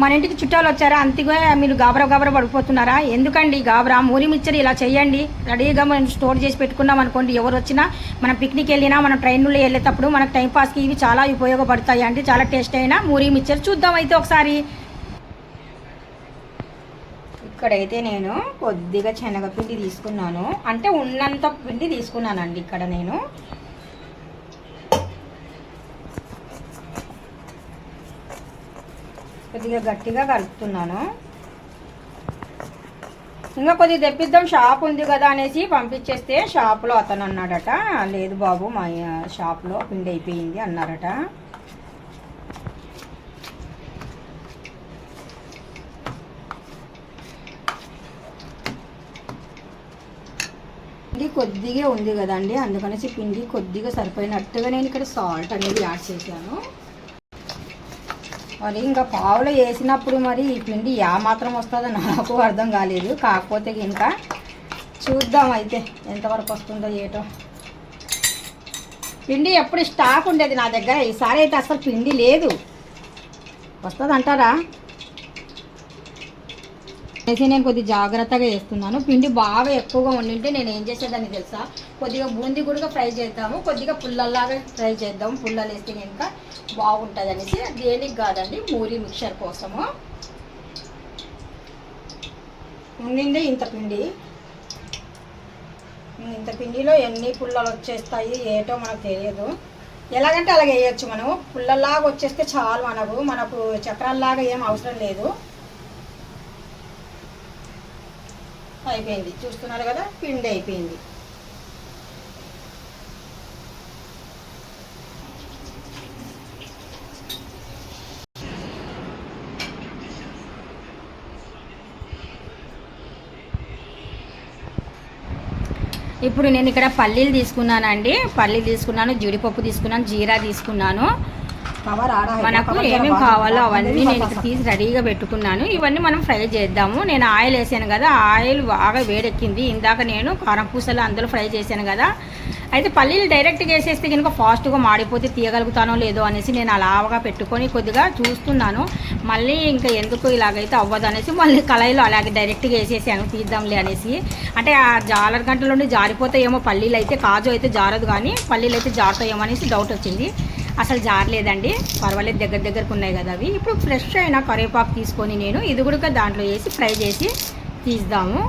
మన ఇంటికి చుట్టాలు వచ్చారా? అంతగా మీరు గాబరా గాబరా పడిపోతున్నారా? ఎందుకండి గాబరా? మూరి మిక్చర్ ఇలా చేయండి రెడీగా మనం స్టోర్ చేసి పెట్టుకున్నాం అనుకోండి. ఎవరు వచ్చినా మనం పిక్నిక్ వెళ్ళినా మనం ట్రైన్లో వెళ్ళేటప్పుడు మనకు టైంపాస్కి ఇవి చాలా ఉపయోగపడతాయి అండి. చాలా టేస్ట్ అయినా మూరి మిక్చర్ చూద్దాం అయితే ఒకసారి. ఇక్కడైతే నేను కొద్దిగా శనగపిండి తీసుకున్నాను. అంటే ఉన్నంత పిండి తీసుకున్నానండి ఇక్కడ నేను. కొద్దిగా గట్టిగా కలుపుతున్నాను. ఇంకా కొద్దిగా తెప్పిద్దాం షాప్ ఉంది కదా అనేసి పంపించేస్తే షాప్లో అతను అన్నాడట. లేదు బాబు మా షాప్లో పిండి అయిపోయింది అన్నారట. పిండి కొద్దిగా ఉంది కదండి అందుకనేసి పిండి కొద్దిగా సరిపోయినట్టుగా నేను ఇక్కడ సాల్ట్ అనేది యాడ్ చేశాను. మరి ఇంకా పావులో వేసినప్పుడు మరి ఈ పిండి యా మాత్రం వస్తుందో నాకు అర్థం కాలేదు. కాకపోతే ఇంకా చూద్దాం అయితే ఎంతవరకు వస్తుందో ఏటో. పిండి ఎప్పుడు స్టాక్ ఉండేది నా దగ్గర. ఈసారి అయితే అసలు పిండి లేదు. వస్తుంది అంటారా వేసి నేను కొద్దిగా జాగ్రత్తగా వేస్తున్నాను. పిండి బాగా ఎక్కువగా ఉండింటే నేను ఏం చేసేదాన్ని తెలుసా? కొద్దిగా బూందీ కూడా ఫ్రై చేద్దాము. కొద్దిగా పుల్లల్లాగా ఫ్రై చేద్దాం పుల్లలు వేస్తే కనుక బాగుంటుంది అనేసి దేనికి కాదండి మూరి మిక్చర్ కోసము. ఉండిందే ఇంత పిండి. ఇంత పిండిలో ఎన్ని పుల్లలు వచ్చేస్తాయి ఏటో మనకు తెలియదు. ఎలాగంటే అలాగే వేయచ్చు మనము. పుల్లల్లాగా వచ్చేస్తే చాలు మనకు. మనకు చక్రాల్లాగా ఏం అవసరం లేదు. అయిపోయింది. చూస్తున్నారు కదా? పిండి అయిపోయింది ఇప్పుడు నేను ఇక్కడ పల్లీలు తీసుకున్నానండి. పల్లీలు తీసుకున్నాను జీడిపప్పు తీసుకున్నాను జీరా తీసుకున్నాను. మనకు ఏమేమి కావాలో అవన్నీ నేను తీసి రెడీగా పెట్టుకున్నాను. ఇవన్నీ మనం ఫ్రై చేద్దాము. నేను ఆయిల్ వేసాను కదా ఆయిల్ బాగా వేడెక్కింది. ఇందాక నేను కారం పూసలు అందులో ఫ్రై చేశాను కదా. అయితే పల్లీలు డైరెక్ట్గా వేసేస్తే కనుక ఫాస్ట్గా మాడిపోతే తీయగలుగుతానో లేదో అనేసి నేను అలాగా పెట్టుకొని కొద్దిగా చూస్తున్నాను. మళ్ళీ ఇంకా ఎందుకు ఇలాగైతే అవ్వదు అనేసి మళ్ళీ కళాయిలో అలాగే డైరెక్ట్గా వేసేసాను. తీద్దాంలే అనేసి. అంటే ఆ జాలర్ గంటల నుండి జారిపోతాయేమో పల్లీలు అయితే కాజు అయితే జారదు కానీ పల్లీలు అయితే జారుతాయేమో అనేసి డౌట్ వచ్చింది. అసలు జారలేదండి. పర్వాలేదు దగ్గర దగ్గరకు ఉన్నాయి కదా అవి. ఇప్పుడు ఫ్రెష్ అయిన కరివేపాకు తీసుకొని నేను ఇది కూడా దాంట్లో వేసి ఫ్రై చేసి తీద్దాము.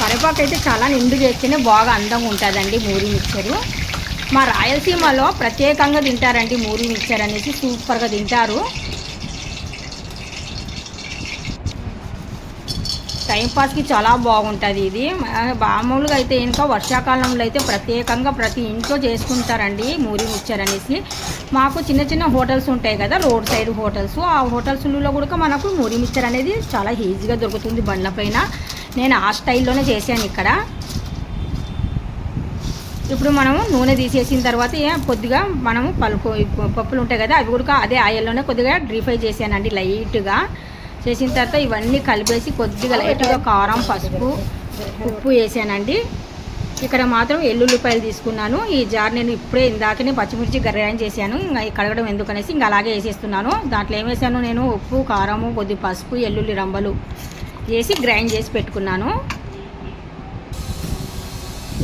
కరివేపాకు అయితే చాలా నిండు చేస్తేనే బాగా అందంగా ఉంటుందండి మూరి మిక్చరు. మా రాయలసీమలో ప్రత్యేకంగా తింటారండి మూరి మిక్చర్ అనేసి సూపర్గా తింటారు. టైంపాస్కి చాలా బాగుంటుంది ఇది. మామూలుగా అయితే ఇంకా వర్షాకాలంలో అయితే ప్రత్యేకంగా ప్రతి ఇంట్లో చేసుకుంటారండి మూరి మిక్చర్ అనేసి. మాకు చిన్న చిన్న హోటల్స్ ఉంటాయి కదా రోడ్ సైడ్ హోటల్స్. ఆ హోటల్స్లో కూడా మనకు మూరి మిక్చర్ అనేది చాలా ఈజీగా దొరుకుతుంది బండ్ల పైన. నేను ఆ స్టైల్లోనే చేశాను ఇక్కడ. ఇప్పుడు మనము నూనె తీసేసిన తర్వాత కొద్దిగా మనము పలుకు పప్పులు ఉంటాయి కదా అవి కూడా అదే ఆయిల్లోనే కొద్దిగా డ్రీఫ్రై చేశానండి లైట్గా. చేసిన తర్వాత ఇవన్నీ కలిపేసి కొద్దిగా లైట్గా కారం పసుపు ఉప్పు వేసానండి. ఇక్కడ మాత్రం ఎల్లుల్లిపాయలు తీసుకున్నాను. ఈ జార్ నేను ఇప్పుడే ఇందాకనే పచ్చిమిర్చి గ్రైండ్ చేశాను. ఇంకా కడగడం ఎందుకనేసి ఇంకా అలాగే వేసేస్తున్నాను. దాంట్లో ఏం వేసాను నేను? ఉప్పు కారము కొద్ది పసుపు ఎల్లుల్లి రంబలు వేసి గ్రైండ్ చేసి పెట్టుకున్నాను.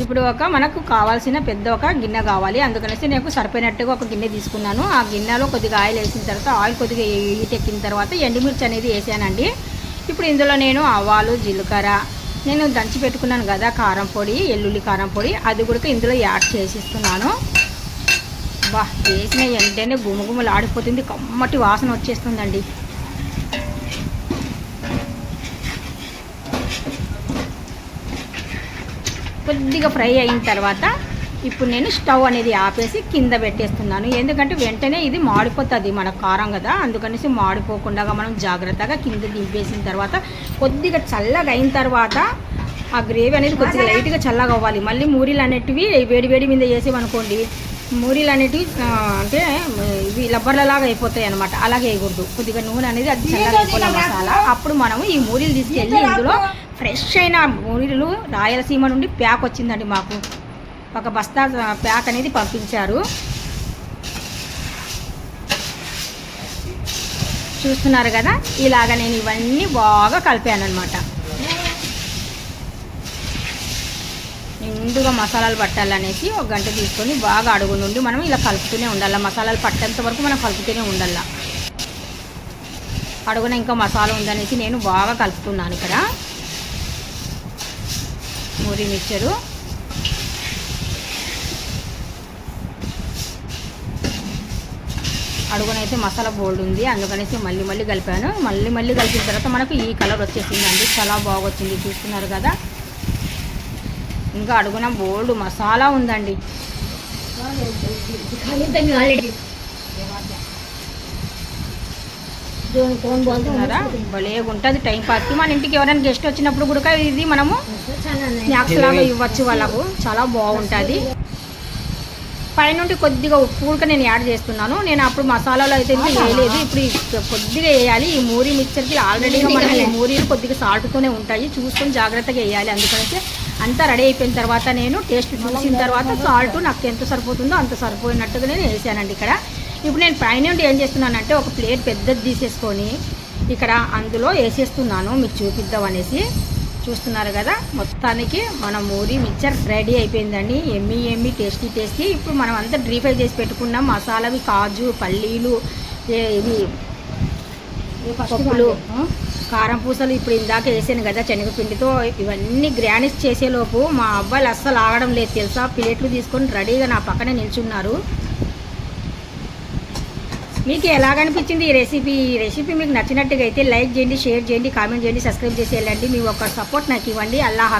ఇప్పుడు ఒక మనకు కావాల్సిన పెద్ద ఒక గిన్నె కావాలి. అందుకనేసి నేను సరిపోయినట్టుగా ఒక గిన్నె తీసుకున్నాను. ఆ గిన్నెలో కొద్దిగా ఆయిల్ వేసిన తర్వాత ఆయిల్ కొద్దిగా హీట్ ఎక్కిన తర్వాత ఎండుమిర్చి అనేది వేసానండి. ఇప్పుడు ఇందులో నేను ఆవాలు జీలకర్ర నేను దంచి పెట్టుకున్నాను కదా కారం పొడి ఎల్లుల్లి కారం పొడి అది కూడా ఇందులో యాడ్ చేసిస్తున్నాను. బా వేసిన వెంటనే గుమగుమలు ఆడిపోతుంది కమ్మటి వాసన వచ్చేస్తుందండి. కొద్దిగా ఫ్రై అయిన తర్వాత ఇప్పుడు నేను స్టవ్ అనేది ఆపేసి కింద పెట్టేస్తున్నాను. ఎందుకంటే వెంటనే ఇది మాడిపోతుంది మన కారం కదా. అందుకనేసి మాడిపోకుండా మనం జాగ్రత్తగా కింద దింపేసిన తర్వాత కొద్దిగా చల్లగా అయిన తర్వాత ఆ గ్రేవీ అనేది కొద్దిగా లైట్గా చల్లగా అవ్వాలి. మళ్ళీ మూరీలు అనేటివి వేడి వేడి మీద వేసేమనుకోండి మూరీలు అనేటివి అంటే ఇవి లబ్బర్లలాగా అయిపోతాయి అనమాట అలాగే వేయకూడదు. కొద్దిగా నూనె అనేది అది చల్లగా అయిపోవాలి మసాలా. అప్పుడు మనము ఈ మూరీలు తీసుకెళ్ళి ఇందులో ఫ్రెష్ అయిన మురిలు రాయలసీమ నుండి ప్యాక్ వచ్చిందండి మాకు. ఒక బస్తా ప్యాక్ అనేది పంపించారు. చూస్తున్నారు కదా ఇలాగ నేను ఇవన్నీ బాగా కలిపాను అనమాట నిండుగా మసాలాలు పట్టాలనేసి ఒక గంట తీసుకొని బాగా అడుగు నుండి మనం ఇలా కలుపుతూనే ఉండాలి. మసాలాలు పట్టేంత వరకు మనం కలుపుతూనే ఉండాలి. అడుగున ఇంకా మసాలా ఉందనేసి నేను బాగా కలుపుతున్నాను ఇక్కడ. మూరి మిక్చరు అడుగునైతే మసాలా బోల్డ్ ఉంది. అందుకనేసి మళ్ళీ మళ్ళీ కలిపాను. మళ్ళీ మళ్ళీ కలిపిన తర్వాత మనకు ఈ కలర్ వచ్చేసిందండి చాలా బాగొచ్చింది. చూస్తున్నారు కదా? ఇంకా అడుగున బోల్డ్ మసాలా ఉందండి. చూస్తున్నారా భలే ఉంటుంది టైం పాస్కి మన ఇంటికి ఎవరైనా గెస్ట్ వచ్చినప్పుడు కూడా ఇది మనము స్నాక్స్ లాగా ఇవ్వచ్చు వాళ్ళకు. చాలా బాగుంటుంది. పైనుండి కొద్దిగా ఉప్పు కూడా నేను యాడ్ చేస్తున్నాను. నేను అప్పుడు మసాలాలో అయితే ఇంకా వేయలేదు. ఇప్పుడు కొద్దిగా వేయాలి. ఈ మూరి మిక్చర్కి ఆల్రెడీగా మనం ఈ మూరీలు కొద్దిగా సాల్ట్తోనే ఉంటాయి. చూసుకొని జాగ్రత్తగా వేయాలి. అందుకనేసి అంతా రెడీ అయిపోయిన తర్వాత నేను టేస్ట్ చూసిన తర్వాత సాల్ట్ నాకు ఎంత సరిపోతుందో అంత సరిపోయినట్టుగా నేను వేసానండి ఇక్కడ. ఇప్పుడు నేను పైనుండి ఏం చేస్తున్నానంటే ఒక ప్లేట్ పెద్దది తీసేసుకొని ఇక్కడ అందులో వేసేస్తున్నాను. మీకు చూపిద్దాం అనేసి చూస్తున్నారు కదా. మొత్తానికి మన మూరి మిక్చర్ రెడీ అయిపోయిందండి. ఎమ్మి ఎమ్మి టేస్టీ టేస్టీ. ఇప్పుడు మనం అంతా డ్రీ ఫ్రై చేసి పెట్టుకున్నాం. మసాలావి కాజు పల్లీలు ఏ- ఇవి పప్పులు కారం పూసలు ఇప్పుడు ఇందాక వేసాను కదా శనగపిండితో. ఇవన్నీ గ్రానిష్ చేసేలోపు మా అబ్బాయిలు అస్సలు ఆగడం లేదు తెలుసా? ప్లేట్లు తీసుకొని రెడీగా నా పక్కనే నిల్చున్నారు. మీకు ఎలాగనిపించింది ఈ రెసిపీ ఈ రెసిపీ మీకు నచ్చినట్టుగా అయితే లైక్ చేయండి షేర్ చేయండి కామెంట్ చేయండి సబ్స్క్రైబ్ చేసి వెళ్ళండి. మీ ఒక్క సపోర్ట్ నాకు ఇవ్వండి. అల్లా హాఫీ